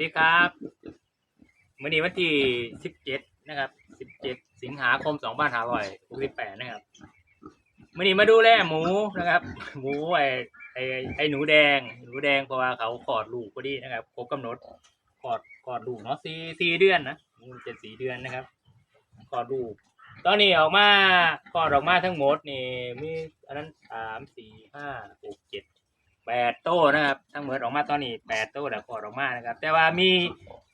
ดีครับวันนี้วันที่สิบเจ็ดนะครับสิบเจ็ดสิงหาคมสองพันห้าร้อยหกสิบแปดนะครับวันนี้มาดูแลหมูนะครับ หมูไอไอไอหนูแดง หนูแดงเพราะว่าเขาคลอดลูกพอดีนะครับครบกำหนดคลอดคลอดลูกเนาะสี่สี่เดือนนะมันจะสี่เดือนนะครับคลอดลูกตอนนี้ออกมาคลอดออกมาทั้งหมดนี่มีอันนั้นสามสี่ห้าหกเจ็ด แปดโต้นะครับ ทั้งหมดออกมาตอนนี้แปดโต้แต่พอออกมานะครับ แต่ว่ามี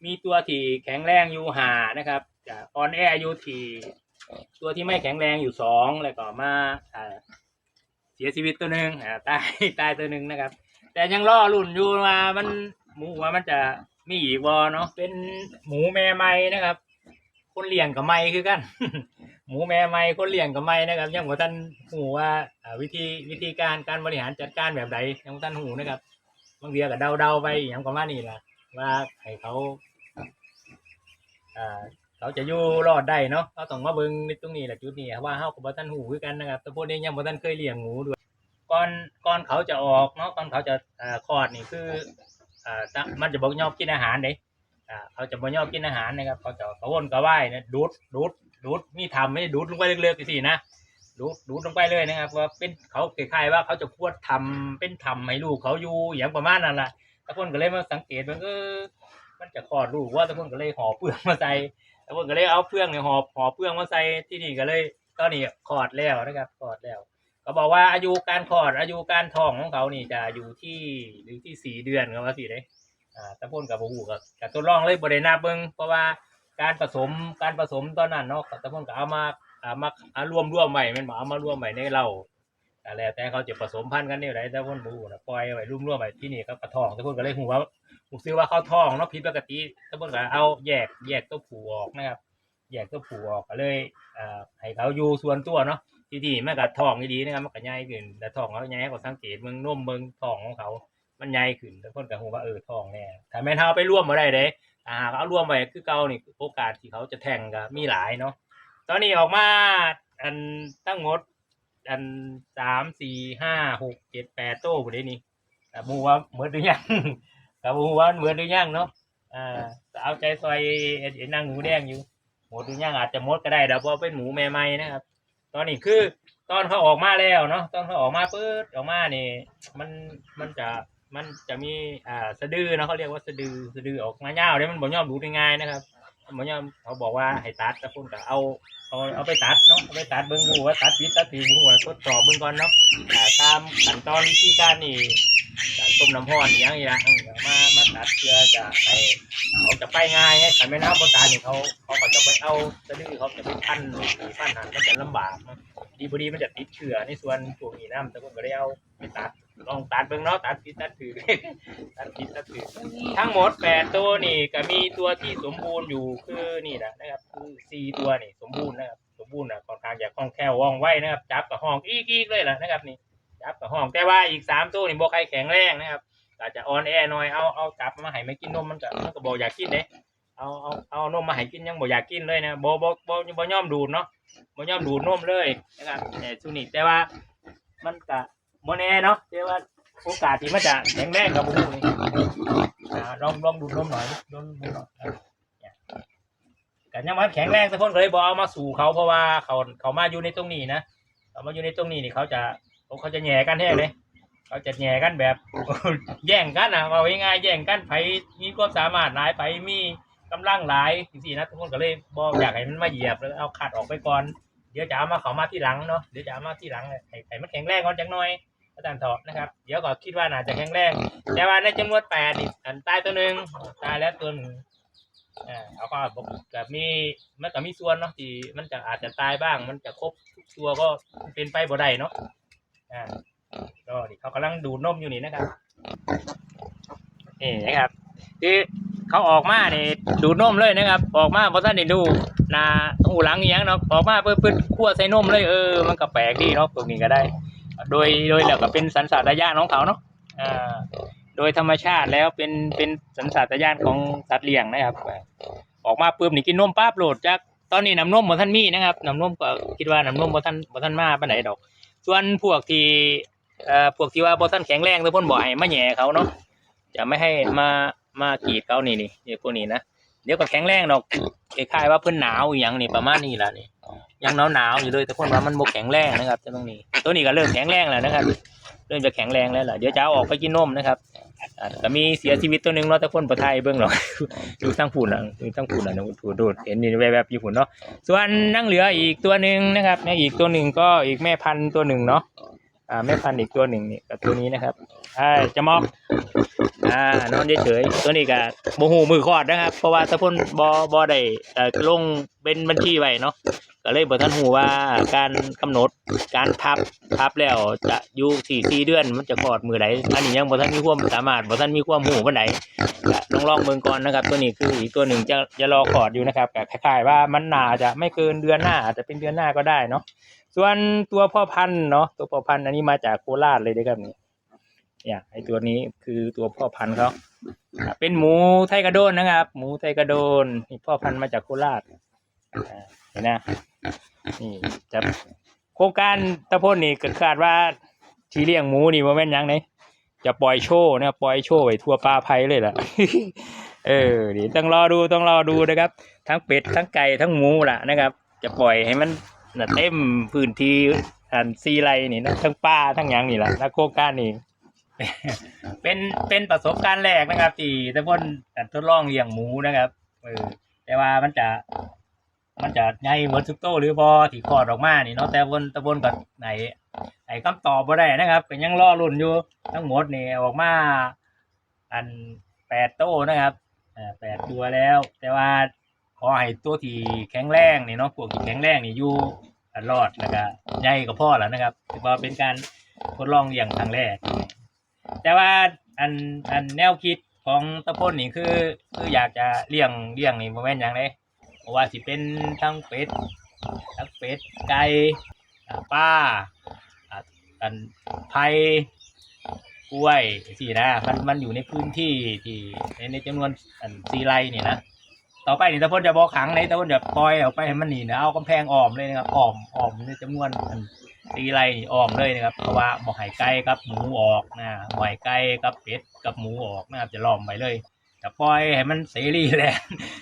มีตัวที่แข็งแรงอยู่หานะครับจะออนแอร์อยู่ที่ตัวที่ไม่แข็งแรงอยู่สองแล้วก็มาอ่าเสียชีวิตตัวหนึ่งอ่าตายตายตัวหนึ่งนะครับ แต่ยังล่อรุ่นอยู่ว่ามันหมูว่ามันจะมีอีกวอเนาะเป็นหมูแม่ไม้นะครับ คนเลี้ยงกับไม้คือกัน หมูแม่ไม้คนเลี้ยงกับไม้นะครับยังบ่ท่านหูว่าวิธีวิธีการการบริหารจัดการแบบใดยังบ่ท่านหูนะครับบางเดียก็เดาๆไปอย่างประมาณนี้ละว่าให้เขาเขาจะอยู่รอดได้เนาะเราต้องมาเบิ่งในตรงนี้แหละจุดนี้ว่าเฮากับท่านหูคือกันนะครับแต่พวกนี้ยังบ่ท่านเคยเลี้ยงหมูด้วยก่อนก่อนเขาจะออกเนาะก่อนเขาจะคลอดนี่คืออมันจะบ่ยอมกินอาหารเด้เขาจะบ่ยอมกินอาหารนะครับเขาจะกระวนกระวายนะดูดดูด ดูดมีทำไม่ได้ดูดลงไปเรื่อยๆสินะดูดดูดลงไปเลยนะครับ ว่าเป็นเขาคล้ายๆว่าเขาจะพวดทำเป็นทำให้ลูกเขาอยู่อย่างประมาณนั้นแหละตะคนก็เลยมาสังเกตมันก็มันจะคลอดลูกว่าตะคนก็เลยห่อเปลือกมาใส่ตะคนก็เลยเอาเปลือกเนี่ยห่อห่อเปลือกมาใส่ที่นี่ก็เลยตอนนี้คลอดแล้วนะครับคลอดแล้วเขาบอกว่าอายุการคลอดอายุการท้องของเขานี่จะอยู่ที่หรือที่สี่เดือนเขาว่าสิเลยอ่าตะพ่นกับบูกับกับตัวร่องเลยบริณาเบิงเพราะว่า การผสมการผสมตอนนั้นเนาะตะพ่นก็เอามาเอามาเอารวมรวมใหม่มันบอกเอามารวมใหม่ในเราแต่แล้วแต่เขาจะผสมพันธุ์กันเนี่ยไรตะพ่นบูนะปล่อยไว้รวมรวมใหม่ที่นี่ก็กระทองตะพ่นก็เลยหูว่าหูซื้อว่าเขาทองเนาะผิดปกติตะพ่นก็เอาแยกแยกตัวผูออกนะครับ แยกตัวผูออกก็เลยอ่าให้เขาอยู่ส่วนตัวเนาะที่ที่มันก็ท้องดีๆนะครับมันก็ใหญ่ขึ้นแต่ทองเขาใหญ่ก็สังเกตเมืองนุ่มเมืองทองของเขา มันใหญ่ขึ้นแต่คนกับหูว่าเออทองแน่ถ้าแม่นเฮาไปร่วมมาได้เด้ถ้าหากเอาร่วมไปคือเก่านี่โอกาสที่เขาจะแทงก็มีหลายเนาะตอนนี้ออกมาอันตั้งหมดอันสามสี่ห้าหกเจ็ดแปดโต้บุได้นี่แต่บูว่าเหมือนหรือยังกับบูว่าเหมือนหรือยังเนาะอ่าเอาใจซอยไอ้นางหมูแดงอยู่หมดหรือยังอาจจะมดก็ได้เดี๋ยวเพราะเป็นหมูแม่ไม้นะครับ ตอนนี้คือตอนเขาออกมาแล้วเนาะตอนเขาออกมาปื๊ดออกมานี่ มันมันจะ มันจะมีอ่าสะดือเนาะเขาเรียกว่าสะดือสะดือออกมาเงาเนี่ยมันบ่ยอมดูง่ายๆนะครับมันบ่ยอมเขาบอกว่าให้ตัดแต่พุ่นก็เอาเอาเอาไปตัดเนาะเอาไปตัดเบิ่งหูว่าตัดผิดตัดถูกหูว่าทดสอบเบิ่งก่อนเนาะอ่าตามขั้นตอนวิธีการนี่การต้มน้ำร้อนอย่างนี้ละมามาตัดเพื่อจะไปเขาจะไปง่ายให้ขันไม่น้ำบนตาเนี่ยเขาเขาก็จะไปเอาสะดือเขาจะไปพันหรือพันหันมันจะลำบากดีบดีมันจะติดเชื้อในส่วนพวกนี้น้ำแต่พุ่นก็ได้เอาไปตัด ลองตัดเบิ่งเนาะตัดผิดตัดถือ ตัดผิดตัดถือ ทั้งหมดแปดตัวนี่ก็มีตัวที่สมบูรณ์อยู่คือนี่นะนะครับคือสี่ตัวนี่สมบูรณ์นะครับสมบูรณ์นะค่อนข้างจะคล่องแคล่วว่องไวนะครับ จับกับห้องอีกอีกเลยล่ะนะครับนี่จับกับห้องแต่ว่าอีกสามตัวนี่บ่ใครแข็งแรงนะครับอาจจะออนแอหน่อยเอาเอาจับมาให้ไม่กินนมมันก็มันก็บ่อยากกินเด้เอาเอาเอานมมาให้กินยังบ่อยากกินเลยนะบ่บ่บ่บ่ยอมดูดเนาะบ่ยอมดูดนมเลยนะครับแต่ซุนี่แต่ว่ามันก็ บ่แน่เนาะแต่ว่าโอกาสที่มันจะแข็งแรงกับบุ้นี่อ่าลองลองดูดนมหน่อยดูดนมหน่อยเนี่ยกันยังมันแข็งแรงสักคนก็เลยบอกเอามาสู่เขาเพราะว่าเขาเขามาอยู่ในตรงนี้นะเขามาอยู่ในตรงนี้นี่เขาจะเขาจะแหย่กันแท้เลยเขาจะแหย่กันแบบแย่งกันนะเอาง่ายๆแย่งกันไผมีความสามารถหลายไผมีกำลังหลายสิสินะทุกคนก็เลยบอกอยากให้มันมาเหยียบแล้วเอาขัดออกไปก่อนเดี๋ยวจะเอามาเขามาที่หลังเนาะเดี๋ยวจะเอามาที่หลังให้ให้มันแข็งแรงก่อนจังหน่อย อาจารย์เถาะนะครับ เดี๋ยวก็คิดว่าน่าจะแข็งแรง แต่ว่าในจำนวนแปดนี่อันตายตัวหนึ่งตายแล้วตัวหนึ่งอ่าเอาก็บอกกับมีมันก็มีส่วนเนาะที่มันจะอาจจะตายบ้าง มันจะครบทุกตัวก็เป็นไปบ่ได้เนาะอ่าก็นี่เขากำลังดูดนมอยู่นี่นะครับนี่นะครับคือเขาออกมาเนี่ยดูดนมเลยนะครับ ออกมาเพราะท่านได้ดูนาหูหลังอย่างเนาะออกมาเพื่อเพื่อคั่วใส่นมเลยเออมันก็แปลกดีเนาะตรงนี้ก็ได้ โดยโดยแล้วก็เป็นสันสัตญาณของเขาเนาะอ่าโดยธรรมชาติแล้วเป็นเป็นสันสัตญาณของสัตว์เลี้ยงนะครับ ออกมาปุ๊บนี่กินนมปั๊บโหลดจากตอนนี้น้ำนมบ่ท่านมีนะครับน้ำนมก็คิดว่าน้ำนมบ่ท่านบ่ท่านมาไปไหนดอก ส่วนพวกที่เอ่อพวกที่ว่าบ่ท่านแข็งแรงหรือเพิ่นบ่ให้มาแหย่เขาเนาะจะไม่ให้มามากรีดเขานี่นี่พวกนี้นะเดี๋ยวก็แข็งแรงดอกคล้ายๆว่าเพิ่นหนาวอย่างนี่ประมาณนี้ละนี่ ยังหนาวหนาวๆอยู่เลยแต่คนว่ามันบ่แข็งแรงนะครับตรงนี้ ตัวนี้ก็เริ่มแข็งแรงแล้วนะครับ เริ่มจะแข็งแรงแล้วล่ะเดี๋ยวจะเอาออกไปกินนมนะครับอ่าก็มีเสียชีวิตตัวหนึ่งเนาะแต่คนประไทยเบื้องหลังอยู่ทั้งฝุ่นอะอยู่ทั้งฝุ่นอะนะถูดูดเห็นนี่แวบๆอยู่ฝุ่นเนาะส่วนนั่งเหลืออีกตัวหนึ่งนะครับนี่อีกตัวหนึ่งก็อีกแม่พันธุ์ตัวหนึ่งเนาะ อ่าแม่พันธุ์อีกตัวหนึ่งนี่กับตัวนี้นะครับใช่จะมอกอ่านอนเฉยๆตัวนี้ก็โมหูมือคลอดนะครับ เพราะว่าถ้าพ่นบอบอได้เอ่อลงเป็นบัญชีไว้เนาะก็เลยบอกท่านหูว่าการกำหนดการทับทับแล้วจะอยู่สี่สี่เดือนมันจะคลอดมือไหนอันนี้ยังบอกท่านมีความสามารถบอกท่านมีความหูวันไหนก็ต้องลองเมืองก่อนนะครับ ตัวนี้คืออีกตัวหนึ่งจะจะรอคลอดอยู่นะครับแต่คล้ายๆว่ามันน่าจะไม่เกินเดือนหน้าอาจจะเป็นเดือนหน้าก็ได้เนาะ ส่วนตัวพ่อพันธุ์เนาะตัวพ่อพันธุ์อันนี้มาจากโคราชเลยนะครับนี่เนี่ยไอตัวนี้คือตัวพ่อพันธุ์เขาเป็นหมูไทยกระโดนนะครับ หมูไทยกระโดนนี่พ่อพันธุ์มาจากโคราชเห็นนะนี่จะโครงการตะพ่นนี่ก็คาดว่าที่เลี้ยงหมูนี่ว่าแม่นหยังไงจะปล่อยโชว์นะปล่อยโชว์ไปทั่วปลาไพเลยล่ะเออเดี๋ยวต้องรอดูต้องรอดูนะครับ ทั้งเป็ดทั้งไก่ทั้งหมูล่ะนะครับ จะปล่อยให้มัน น่ะเต็มพื้นที่อันซีไรนี่นะทั้งปลาทั้งหยังนี่แหละแล้วโครงการนี่ เป็นเป็นประสบการณ์แรกนะครับ ที่ตะพนทดลองเลี้ยงหมูนะครับเออแต่ว่ามันจะ มันจะใหญ่เหมือนทุกโตหรือบอที่คลอดออกมานี่เนาะแต่บนตะบนกับไหนไหนคำตอบบ่ได้นะครับก็ยังรอรุ่นอยู่ทั้งหมดนี่ออกมา อันแปดโตนะครับอ่าแปดตัวแล้ว แต่ว่า ขอให้ตัวที่แข็งแรงนี่เนาะพวกที่แข็งแรงนี่อยู่รอดแล้วก็ใหญ่กับพ่อแล้วนะครับถือว่าเป็นการทดลองเลี้ยงครั้งแรก แต่ว่าอันอันแนวคิดของตะพนนี่คือคืออยากจะเลี้ยงเลี้ยงนี่โมเมนต์อย่างไรเพราะว่าสิเป็นทั้งเป็ดทั้งเป็ดไก่ป้าอันไผ่กล้วยสินะมันมันอยู่ในพื้นที่ที่ในในจำนวนอันสีไรนี่นะ ต่อไปนี่ตะพนจะบอกขังในตะพนจะปล่อยออกไปให้มันหนีนะเอากำแพงอ้อมเลยนะครับอ้อมอ้อมในจำนวนอันตีไรนี่ออมเลยนะครับ เพราะว่าหมอไห่ไก่กับหมูออกนะหมอไห่ไก่กับเป็ดกับหมูออกนะครับจะล้อมไปเลย ปล่อยให้มันเสรีแลน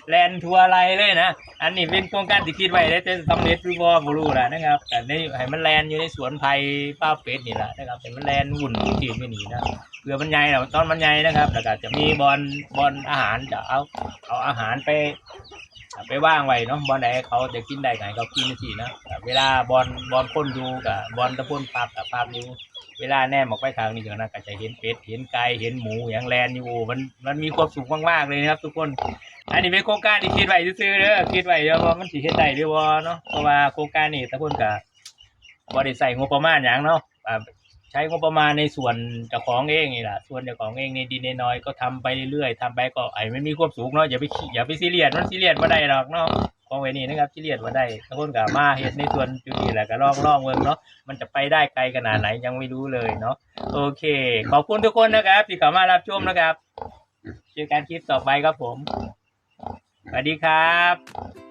แลนทัวอะไรเลยนะ อันนี้เป็นโครงการที่คิดไว้แล้วจะสำเร็จหรือบ่บ่รู้แหละนะครับแต่ในให้มันแลนอยู่ในสวนไผ่ป้าเป็ดนี่แหละนะครับให้มันแลนวุ่นที่ไม่หนีนะเพื่อมันใหญ่แล้วตอนมันใหญ่นะครับแล้วก็จะมีบอลบอลอาหารจะเอาเอาอาหารไปไปว่างไว้เนาะบอลไหนเขาจะกินได้ไงเขากินสินะเวลาบอลบอลคนอยู่กับบอลตะพ่นปากกับปากอยู่ เวลาแน่มออกไปทางนี้ก็นะก็จะเห็นเป็ดเห็นไก่เห็นหมูอย่างแลนอยู่มันมันมีความสุขมากๆเลยนะครับ ทุกคน อันนี้เป็นโครงการที่คิดไว้ซื้อเด้อคิดไว้เดี๋ยวว่ามันสิเฮ็ดได้หรือบ่เนาะเพราะว่าโครงการนี้ตะพุ่นกับบ่ได้ใส่งบประมาณหยังเนาะใช้งบประมาณในส่วนเจ้าของเองนี่แหละส่วนเจ้าของเองในดีในน้อยก็ทำไปเรื่อยๆทำไปก็ไอ้มันมีความสุขเนาะอย่าไปอย่าไปซีเรียสมันซีเรียสบ่ได้หรอกเนาะ ของไว้นี่นะครับที่เรียสบ่ได้ทุกคนกับมาเฮ็ดในส่วนจุดนี้แหละก็ลองลองเบิ่งเนาะมันจะไปได้ไกลขนาดไหนยังไม่รู้เลยเนาะโอเค ขอบคุณทุกคนนะครับที่เข้ามารับชมนะครับเจอกันคลิปต่อไปครับผมสวัสดีครับ